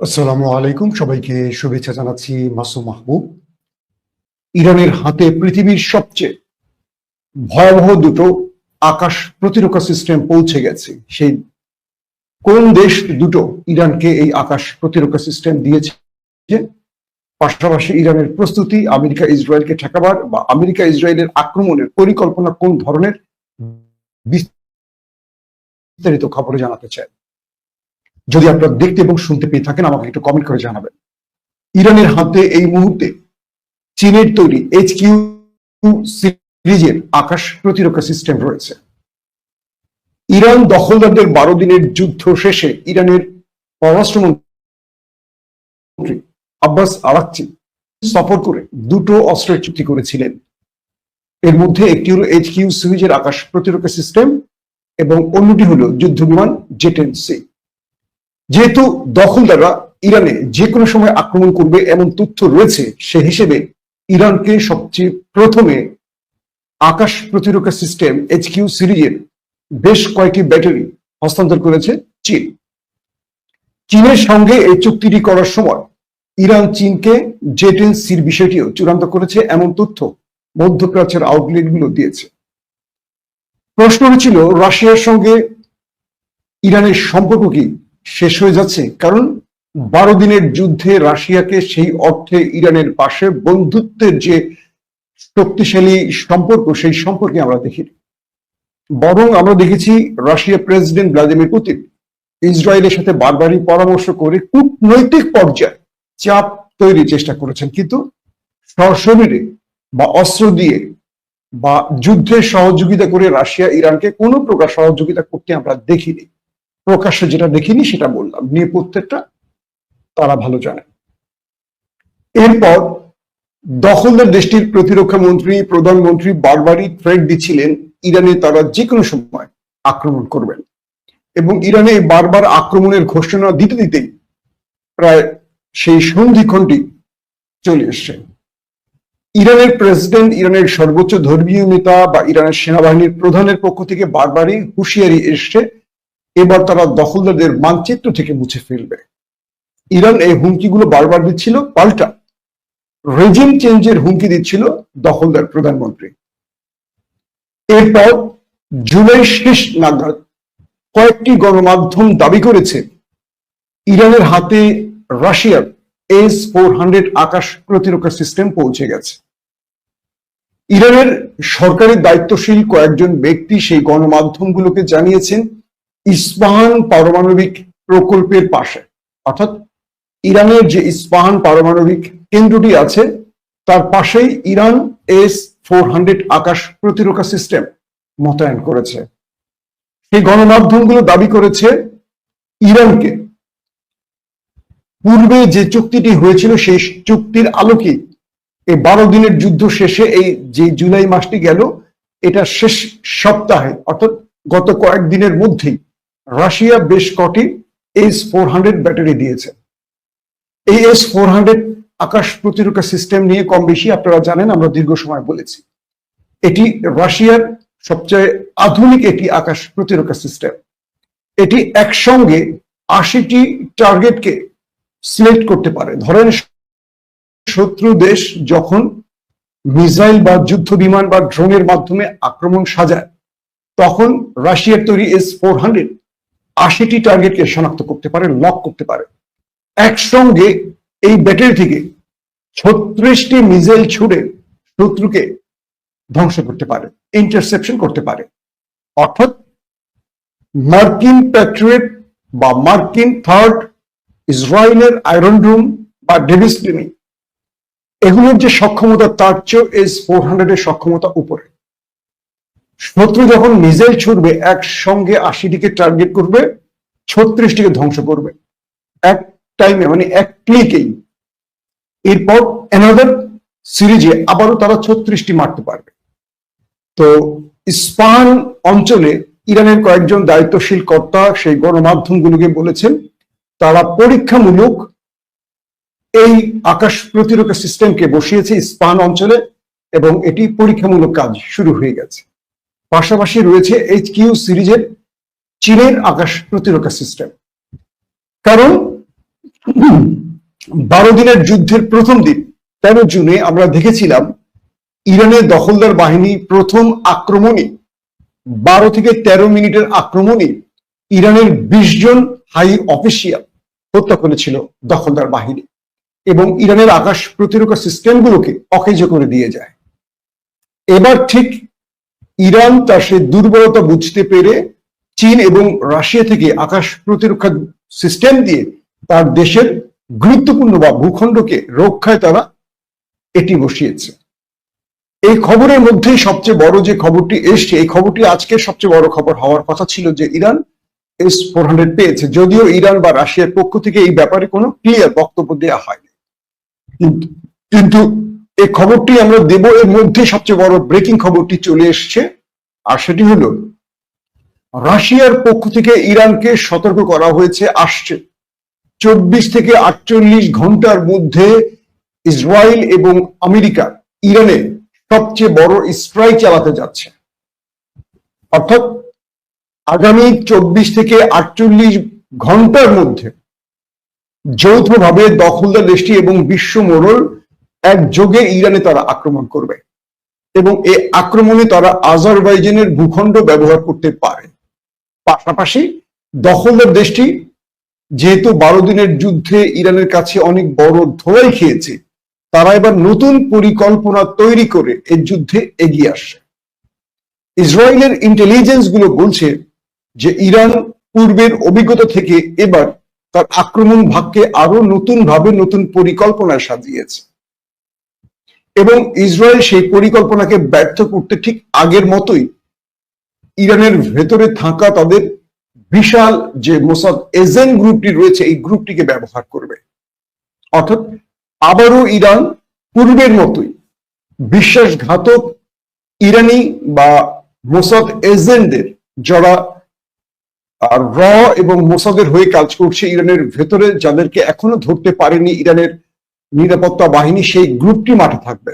আসসালামু আলাইকুম। সবাইকে শুভেচ্ছা জানাচ্ছি মাসুম মাহবুব। ইরানের হাতে পৃথিবীর সবচেয়ে ভয়াবহ দুটো আকাশ প্রতিরক্ষা সিস্টেম পৌঁছে গেছে। সেই কোন দেশ দুটো ইরানকে এই আকাশ প্রতিরক্ষা সিস্টেম দিয়েছে? পাশাপাশি ইরানের প্রস্তুতি, আমেরিকা, ইসরায়েলকে ঠেকাবার বা আমেরিকা, ইসরায়েলের আক্রমণের পরিকল্পনা কোন ধরনের? বিস্তারিত খবরে জানাতে চাই। যদি আপনারা দেখতে এবং শুনতে পেয়ে থাকেন, আমাকে একটু কমেন্ট করে জানাবেন। ইরানের হাতে এই মুহূর্তে চীনের তৈরি এইচ কিউ সিরিজের আকাশ প্রতিরক্ষা সিস্টেম রয়েছে। ইরান দখলদারদের বারো দিনের যুদ্ধ শেষে ইরানের পররাষ্ট্রমন্ত্রী আব্বাস আরাকচি সফর করে দুটো অস্ত্রের চুক্তি করেছিলেন। এর মধ্যে একটি হলো এইচ কিউ সিরিজের আকাশ প্রতিরক্ষা সিস্টেম এবং অন্যটি হলো যুদ্ধ বিমান জেটেন সি যেহেতু দখলদাররা ইরানে যে কোনো সময় আক্রমণ করবে এমন তথ্য রয়েছে, সে হিসেবে ইরানকে সবচেয়ে প্রথমে আকাশ প্রতিরক্ষা সিস্টেম এইচ কিউ সিরিজের বেশ কয়েকটি ব্যাটারি হস্তান্তর করেছে চীন। চীনের সঙ্গে এই চুক্তিটি করার সময় ইরান চীনকে জেটেন সির বিষয়টিও চূড়ান্ত করেছে, এমন তথ্য মধ্যপ্রাচ্যের আউটলেটগুলো দিয়েছে। প্রশ্ন হচ্ছিল রাশিয়ার সঙ্গে ইরানের সম্পর্ক কি? শেষ হয়ে যাচ্ছে। কারণ বারো দিনের যুদ্ধে রাশিয়াকে সেই অর্থে ইরানের পাশে বন্ধুত্বের যে শক্তিশালী সম্পর্ক, সেই সম্পর্কে আমরা দেখিনি। বরং আমরা দেখেছি রাশিয়া প্রেসিডেন্ট ভ্লাদিমির পুতিন ইসরায়েলের সাথে বারবারই পরামর্শ করে কূটনৈতিক পর্যায়ে চাপ তৈরির চেষ্টা করেছেন। কিন্তু সশরীরে বা অস্ত্র দিয়ে বা যুদ্ধে সহযোগিতা করে রাশিয়া ইরানকে কোনো প্রকার সহযোগিতা করতে আমরা দেখিনি। প্রকাশ্যে যেটা দেখিনি সেটা বললাম। নেপথ্যটা তারা ভালো জানে। এরপর দখলদার দেশটির প্রতিরক্ষা মন্ত্রী, প্রধানমন্ত্রী বারবারই থ্রেট দিচ্ছিলেন ইরানে তারা যে কোনো সময় আক্রমণ করবেন। এবং ইরানে বারবার আক্রমণের ঘোষণা দিতে দিতেই প্রায় সেই সন্ধিক্ষণটি চলে এসছে। ইরানের প্রেসিডেন্ট, ইরানের সর্বোচ্চ ধর্মীয় নেতা বা ইরানের সেনাবাহিনীর প্রধানের পক্ষ থেকে বারবারই হুঁশিয়ারি এসছে এবার তারা দখলদারদের মানচিত্র থেকে মুছে ফেলবে। ইরান এই হুমকিগুলো বারবার দিচ্ছিল, পাল্টা রেজিম চেঞ্জের হুমকি দিচ্ছিল দখলদার প্রধানমন্ত্রী। এরপর জুলাই শেষ নাগাদ কয়েকটি গণমাধ্যম দাবি করেছে, ইরানের হাতে রাশিয়ার এস ফোর হান্ড্রেড আকাশ প্রতিরক্ষা সিস্টেম পৌঁছে গেছে। ইরানের সরকারের দায়িত্বশীল কয়েকজন ব্যক্তি সেই গণমাধ্যমগুলোকে জানিয়েছেন ইস্পাহান পারমাণবিক প্রকল্পের পাশে। অর্থাৎ ইরানের যে ইস্পাহান পারমাণবিক কেন্দ্রটি আছে, তার পাশেই ইরান এস ফোর হান্ড্রেড আকাশ প্রতিরক্ষা সিস্টেম মোতায়েন করেছে। সেই গণমাধ্যমগুলো দাবি করেছে, ইরানকে পূর্বে যে চুক্তিটি হয়েছিল, সেই চুক্তির আলোকে এই বারো দিনের যুদ্ধ শেষে এই যে জুলাই মাসটি গেল, এটা শেষ সপ্তাহে, অর্থাৎ গত কয়েকদিনের মধ্যেই রাশিয়া বেশ কটি এস ফোর হান্ড্রেড ব্যাটারি দিয়েছে। এই এস ফোর হান্ড্রেড আকাশ প্রতিরক্ষা সিস্টেম নিয়ে কম বেশি আপনারা জানেন, আমরা দীর্ঘ সময় বলেছি। এটি রাশিয়ার সবচেয়ে আধুনিক একটি আকাশ প্রতিরক্ষা সিস্টেম এটি একসঙ্গে আশিটি টার্গেটকে সিলেক্ট করতে পারে। ধরেন, শত্রু দেশ যখন মিসাইল বা যুদ্ধ বিমান বা ড্রোনের মাধ্যমে আক্রমণ সাজায়, তখন রাশিয়ার তৈরি এস ফোর হান্ড্রেড আশিটি টার্গেটকে শনাক্ত করতে পারে লক করতে পারে। একসঙ্গে এই ব্যাটারি থেকে ছত্রিশটি মিসাইল ছুড়ে শত্রুকে ধ্বংস করতে পারে ইন্টারসেপশন করতে পারে। অর্থাৎ মার্কিন প্যাট্রিয়েট বা মার্কিন থার্ড ইসরায়েলের আয়রন রুম বা ডেভিস্টিনি এগুলোর যে সক্ষমতা, তার চেয়েও এস ফোর হান্ড্রেডের সক্ষমতা উপরে। শত্রু যখন মিসাইল ছুটবে একসঙ্গে আশিটিকে টার্গেট করবে, ছত্রিশটিকে ধ্বংস করবে। এক টাইমে মানে এক ক্লিকেই এরপর এনাদার সিরিজে আবারও তারা ছত্রিশটি মারতে পারবে। তো ইস্পাহান অঞ্চলে ইরানের কয়েকজন দায়িত্বশীল কর্তা সেই গণমাধ্যমগুলোকে বলেছেন, তারা পরীক্ষামূলক এই আকাশ প্রতিরক্ষা সিস্টেমকে বসিয়েছে ইস্পাহান অঞ্চলে এবং এটি পরীক্ষামূলক কাজ শুরু হয়ে গেছে। পাশাপাশি রয়েছে এইচ কিউ সিরিজের চীনের আকাশ প্রতিরক্ষা সিস্টেম কারণ বারো দিনের যুদ্ধের প্রথম দিন, তেরো জুনে আমরা দেখেছিলাম ইরানের দখলদার বাহিনী প্রথম আক্রমণে, বারো থেকে তেরো মিনিটের আক্রমণে ইরানের বিশ জন হাই অফিসিয়াল হত্যা করেছিল দখলদার বাহিনী এবং ইরানের আকাশ প্রতিরক্ষা সিস্টেমগুলোকে অকেজ করে দিয়ে যায়। এবার ঠিক ইরান তার সেই দুর্বলতা বুঝতে পেরে চীন এবং রাশিয়া থেকে আকাশ প্রতিরক্ষা সিস্টেম দিয়ে তার দেশের গুরুত্বপূর্ণ বা ভূখণ্ডকে রক্ষায় তারা এটি বসিয়েছে। এই খবরের মধ্যেই সবচেয়ে বড় যে খবরটি এসছে, এই খবরটি আজকে সবচেয়ে বড় খবর হওয়ার কথা ছিল যে ইরান এস ফোর পেয়েছে। যদিও ইরান বা রাশিয়ার পক্ষ থেকে এই ব্যাপারে কোনো ক্লিয়ার বক্তব্য দেওয়া হয়নি। কিন্তু এই খবরটি আমরা দেব, এর মধ্যে সবচেয়ে বড় ব্রেকিং খবরটি চলে এসছে, আর সেটি হলো, রাশিয়ার পক্ষ থেকে ইরানকে সতর্ক করা হয়েছে, আসছে। চব্বিশ থেকে আটচল্লিশ ঘণ্টার মধ্যে ইসরায়েল এবং আমেরিকা ইরানে সবচেয়ে বড় স্ট্রাইক চালাতে যাচ্ছে। অর্থাৎ, আগামী চব্বিশ থেকে আটচল্লিশ ঘণ্টার মধ্যে যৌথভাবে দখলদার দেশটি এবং বিশ্ব মোড়ল একযোগে ইরানে তারা আক্রমণ করবে এবং এই আক্রমণে তারা আজারবাইজানের ভূখণ্ড ব্যবহার করতে পারে। পাশাপাশি দখলদার দেশটি যেহেতু বারো দিনের যুদ্ধে ইরানের কাছে অনেক বড় ধোলাই খেয়েছে, তারা এবার নতুন পরিকল্পনা তৈরি করে এই যুদ্ধে এগিয়ে আসছে। ইসরায়েলের ইন্টেলিজেন্সগুলো বলছে যে ইরান পূর্বের অভিজ্ঞতা থেকে এবার তার আক্রমণ ভাগকে আরও নতুন ভাবে নতুন পরিকল্পনা সাজিয়েছে। এবং ইসরায়েল সেই পরিকল্পনাকে ব্যর্থ করতে ঠিক আগের মতোই ইরানের ভেতরে থাকা তাদের বিশাল যে মোসাদ এজেন্ট গ্রুপটি রয়েছে, এই গ্রুপটিকে ব্যবহার করবে। অর্থাৎ আবারও ইরান পূর্বের মতোই বিশ্বাসঘাতক ইরানি বা মোসাদ এজেন্টদের যারা র এবং মোসাদের হয়ে কাজ করছে ইরানের ভেতরে, যাদেরকে এখনও ধরতে পারেনি ইরানের নিরাপত্তা বাহিনী সেই গ্রুপটি মাঠে থাকবে।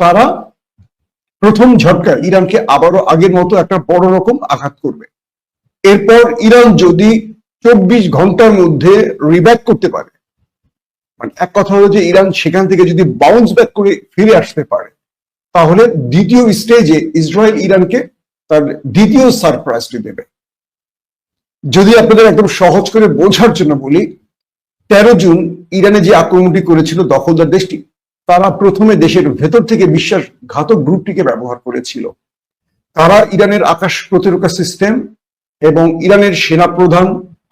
তারা প্রথম ঝটকা ইরানকে আবারও আগের মতো একটা বড় রকম আঘাত করবে। এরপর ইরান যদি চব্বিশ ঘণ্টার মধ্যে রিব্যাক করতে পারে মানে এক কথা হলো যে ইরান সেখান থেকে যদি বাউন্স ব্যাক করে ফিরে আসতে পারে, তাহলে দ্বিতীয় স্টেজে ইসরায়েল ইরানকে তার দ্বিতীয় সারপ্রাইজটি দেবে। যদি আপনাদের একদম সহজ করে বোঝার জন্য বলি, তেরো জুন ইরানে যে আক্রমণটি করেছিল দখলদার দেশটি, তারা প্রথমে দেশের ভেতর থেকে বিশ্বাসঘাতক গ্রুপটিকে ব্যবহার করেছিল। তারা ইরানের আকাশ প্রতিরক্ষা সিস্টেম এবং ইরানের সেনা প্রধান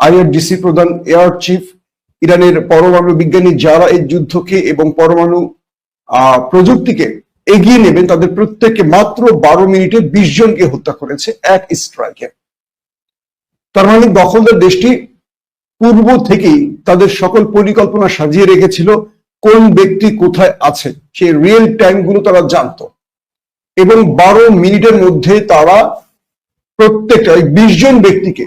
আইআরডিসি প্রধান, এয়ার চিফ, ইরানের পরমাণু বিজ্ঞানী যারা এই যুদ্ধকে এবং পরমাণু প্রযুক্তিকে এগিয়ে নেবেন, তাদের প্রত্যেককে মাত্র বারো মিনিটে বিশ জনকে হত্যা করেছে এক স্ট্রাইকে। তার মানে দখলদার দেশটি পূর্ব থেকেই তাদের সকল পরিকল্পনা সাজিয়ে রেখেছিল কোন ব্যক্তি কোথায় আছে। সেই রিয়েল টাইমগুলো তারা জানতো। এবং বারো মিনিটের মধ্যে তারা প্রত্যেকটা ওই বিশ জন ব্যক্তিকে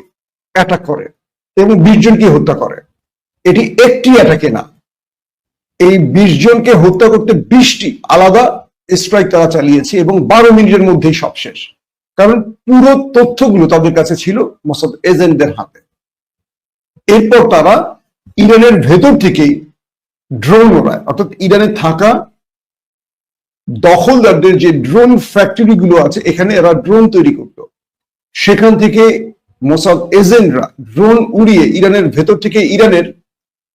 অ্যাটাক করে এবং বিশ জনকে হত্যা করে। এটি একটি অ্যাটাকে না। এই বিশ জনকে হত্যা করতে বিশটি আলাদা স্ট্রাইক তারা চালিয়েছে এবং বারো মিনিটের মধ্যেই সব শেষ। কারণ পুরো তথ্যগুলো তাদের কাছে ছিল মোসাদ এজেন্টদের হাতে। এরপর তারা ইরানের ভেতর থেকেই ড্রোন ওড়ায় অর্থাৎ ইরানে থাকা দখলদারদের যে ড্রোন ফ্যাক্টরি গুলো আছে, এখানে এরা ড্রোন তৈরি করত। সেখান থেকে মোসাদ এজেন্টরা ড্রোন উড়িয়ে ইরানের ভেতর থেকে ইরানের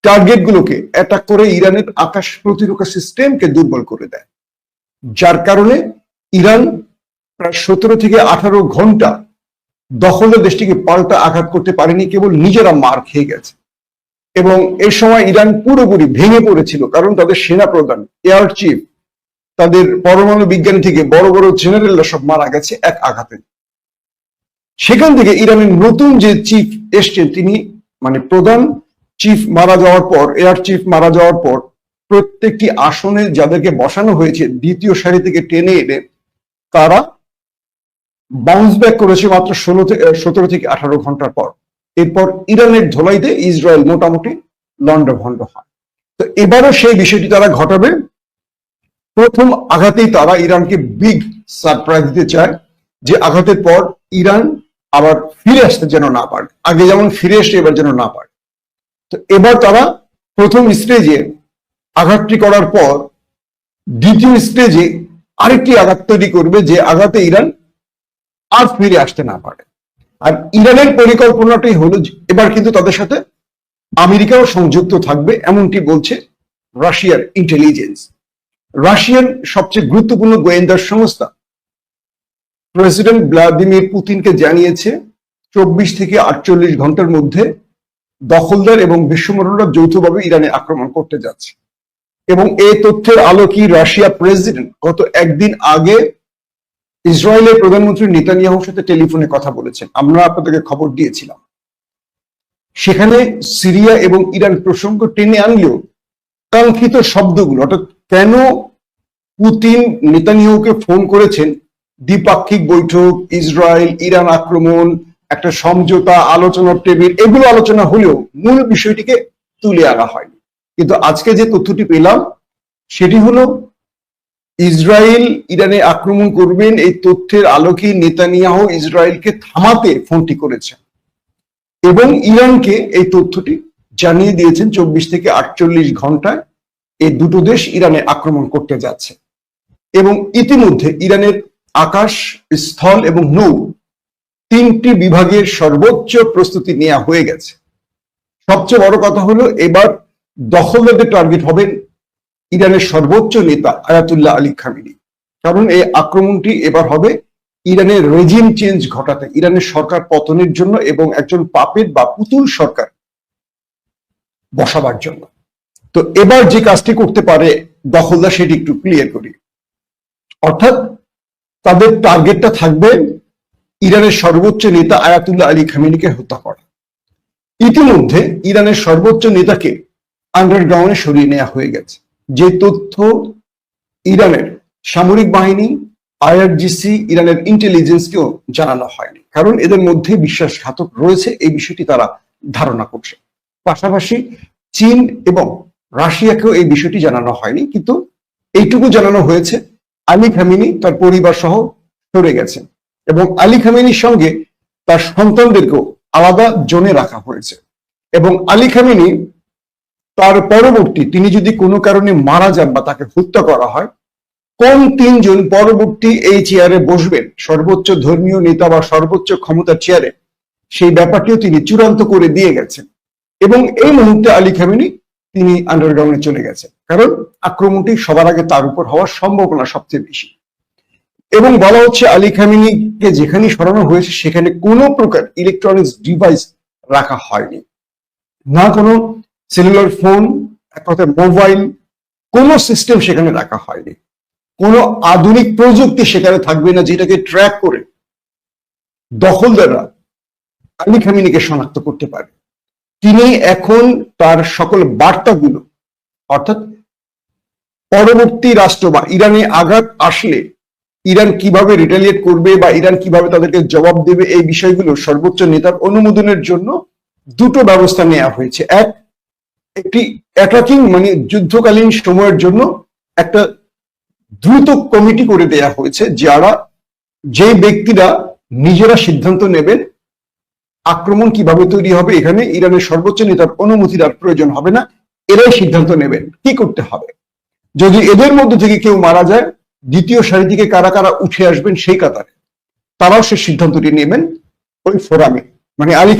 টার্গেট গুলোকে অ্যাটাক করে ইরানের আকাশ প্রতিরক্ষা সিস্টেমকে দুর্বল করে দেয়। যার কারণে ইরান প্রায় সতেরো থেকে আঠারো ঘণ্টা দখলের দেশটিকে পাল্টা আঘাত করতে পারেনি, কেবল নিজেরা মার খেয়ে গেছে। এবং এ সময় ইরান পুরোপুরি ভেঙে পড়েছিল, কারণ তাদের সেনা প্রধান এয়ার চিফ, তাদের পরমাণু বিজ্ঞানী থেকে বড় বড় জেনারেলরা সব মারা গেছে এক আঘাতে। সেখান থেকে ইরানের নতুন যে চিফ এসছেন, তিনি মানে প্রধান চিফ মারা যাওয়ার পর, এয়ার চিফ মারা যাওয়ার পর, প্রত্যেকটি আসনে যাদেরকে বসানো হয়েছে, দ্বিতীয় সারি থেকে টেনে এনে, তারা বাউন্স ব্যাক করেছে মাত্র ষোলো থেকে সতেরো থেকে আঠারো ঘণ্টার পর। এরপর ইরানের ধোলাইতে ইসরায়েল মোটামুটি লন্ডভন্ড হয়। তো এবারও সেই বিষয়টি তারা ঘটাবে। প্রথম আঘাতেই তারা ইরানকে বিগ সারপ্রাইজ দিতে চায় যে আঘাতের পর ইরান আবার ফিরে আসতে যেন না পারে। আগে যেমন ফিরে এসে এবার যেন না পারে। তো এবার তারা প্রথম স্টেজে আঘাতটি করার পর দ্বিতীয় স্টেজে আরেকটি আঘাত তৈরি করবে যে আঘাতে ইরান আর ফিরে আসতে না পারে। আর ইরানের পরিকল্পনাটাই হলো এবার কিন্তু তাদের সাথে আমেরিকাও সংযুক্ত থাকবে, এমনটি বলছে রাশিয়ার ইন্টেলিজেন্স রাশিয়ান সবচেয়ে গুরুত্বপূর্ণ গোয়েন্দা সংস্থা, প্রেসিডেন্ট ভ্লাদিমির পুতিনকে জানিয়েছে, চব্বিশ থেকে আটচল্লিশ ঘণ্টার মধ্যে দখলদার এবং বিশ্বমরণরা যৌথভাবে ইরানে আক্রমণ করতে যাচ্ছে। এবং এই তথ্যের আলোকেই রাশিয়া প্রেসিডেন্ট? গত একদিন আগে ইসরায়েলের প্রধানমন্ত্রী নেতানিয়াহুর সাথে টেলিফোনে কথা বলেছেন। আমরা আপনাদেরকে খবর দিয়েছিলাম। সেখানে সিরিয়া এবং ইরান প্রসঙ্গ টেনে আনলেও কাঙ্ক্ষিত শব্দগুলো, অর্থাৎ কেন পুতিন নেতানিয়াহুকে ফোন করেছেন, দ্বিপাক্ষিক বৈঠক, ইসরায়েল, ইরান আক্রমণ, একটা সমঝোতা, আলোচনার টেবিল, এগুলো আলোচনা হলেও মূল বিষয়টিকে তুলে আনা হয়নি। কিন্তু আজকে যে তথ্যটি পেলাম, সেটি হলো ইসরায়েল ইরানে আক্রমণ করবেন, এই তথ্যের আলোকে নেতানিয়াহু ইসরায়েলকে থামাতে ফোনটি করেছেন এবং ইরানকে এই তথ্যটি জানিয়ে দিয়েছেন চব্বিশ থেকে আটচল্লিশ ঘন্টায় এই দুটো দেশ ইরানে আক্রমণ করতে যাচ্ছে। এবং ইতিমধ্যে ইরানের আকাশ স্থল এবং নৌ তিনটি বিভাগের সর্বোচ্চ প্রস্তুতি নেওয়া হয়ে গেছে। সবচেয়ে বড় কথা হলো, এবার দখলদারদের টার্গেট হবেন ইরানের সর্বোচ্চ নেতা আয়াতুল্লাহ আলী খামিনি। কারণ এই আক্রমণটি এবার হবে ইরানের রেজিম চেঞ্জ ঘটাতে, ইরানের সরকার পতনের জন্য এবং একজন পাপের বা পুতুল সরকার বসাবার জন্য। তো এবার যে কাজটি করতে পারে দখলদার সেটি একটু ক্লিয়ার করি। অর্থাৎ তাদের টার্গেটটা থাকবে ইরানের সর্বোচ্চ নেতা আয়াতুল্লাহ আলী খামিনিকে হত্যা করা। ইতিমধ্যে ইরানের সর্বোচ্চ নেতাকে আন্ডারগ্রাউন্ডে সরিয়ে নেওয়া হয়ে গেছে। যে তথ্য ইরানের সামরিক বাহিনী, আইআরজিসি, ইরানের ইন্টেলিজেন্সকেও জানানো হয়নি। কারণ এদের মধ্যে বিশ্বাসঘাতক রয়েছে, এই বিষয়টি তারা ধারণা করছে। পাশাপাশি চীন এবং রাশিয়াকেও এই বিষয়টি জানানো হয়নি, কিন্তু এইটুকু জানানো হয়েছে, আলী খামিনি তার পরিবার সহ সরে গেছেন এবং আলী খামিনির সঙ্গে তার সন্তানদেরকেও আলাদা জোনে রাখা হয়েছে। এবং আলী খামিনি তার পরবর্তী তিনি যদি কোনো কারণে মারা যান বা তাকে হত্যা করা হয়, কোন তিনজন পরবর্তী এই চেয়ারে বসবেন? সর্বোচ্চ ধর্মীয় নেতা বা সর্বোচ্চ ক্ষমতার চেয়ারে সেই ব্যাপারটিও তিনি চূড়ান্ত করে দিয়ে গেছেন। এবং এই মুহূর্তে আলী খামিনি তিনি আন্ডারগ্রাউন্ডে চলে গেছেন। কারণ আক্রমণটি সবার আগে তার উপর হওয়ার সম্ভাবনা সবচেয়ে বেশি। এবং বলা হচ্ছে আলী খামিনিকে যেখানে সরানো হয়েছে, সেখানে কোনো প্রকার ইলেকট্রনিক্স ডিভাইস রাখা হয়নি। না কোনো সেলুলার ফোন, এক কথায় মোবাইল, কোনো সিস্টেম সেখানে রাখা হয়নি। কোনো আধুনিক প্রযুক্তি সেখানে থাকবে না যেটাকে ট্র্যাক করে দখলদাররা আলী খামিনিকে শনাক্ত করতে পারে। তিনি এখন তার সকল বার্তাগুলো, অর্থাৎ পরবর্তী রাষ্ট্র বা ইরানে আঘাত আসলে ইরান কীভাবে রিটালিয়েট করবে বা ইরান কীভাবে তাদেরকে জবাব দেবে এই বিষয়গুলো সর্বোচ্চ নেতার অনুমোদনের জন্য দুটো ব্যবস্থা নেওয়া হয়েছে। এক একটি অ্যাটাকিং মানে যুদ্ধকালীন সময়ের জন্য একটা দ্রুত কমিটি করে দেয়া হয়েছে যারা যে ব্যক্তিরা নিজেরা সিদ্ধান্ত নেবেন আক্রমণ কীভাবে তৈরি হবে এখানে ইরানের সর্বোচ্চ নেতার অনুমতির আর প্রয়োজন হবে না, এরাই সিদ্ধান্ত নেবেন কি করতে হবে। যদি এদের মধ্যে থেকে কেউ মারা যায়, দ্বিতীয় সারি থেকে কারা কারা উঠে আসবেন সেই কাতারে, তারাও সে সিদ্ধান্তটি নেবেন ওই ফোরামে। মানে আলী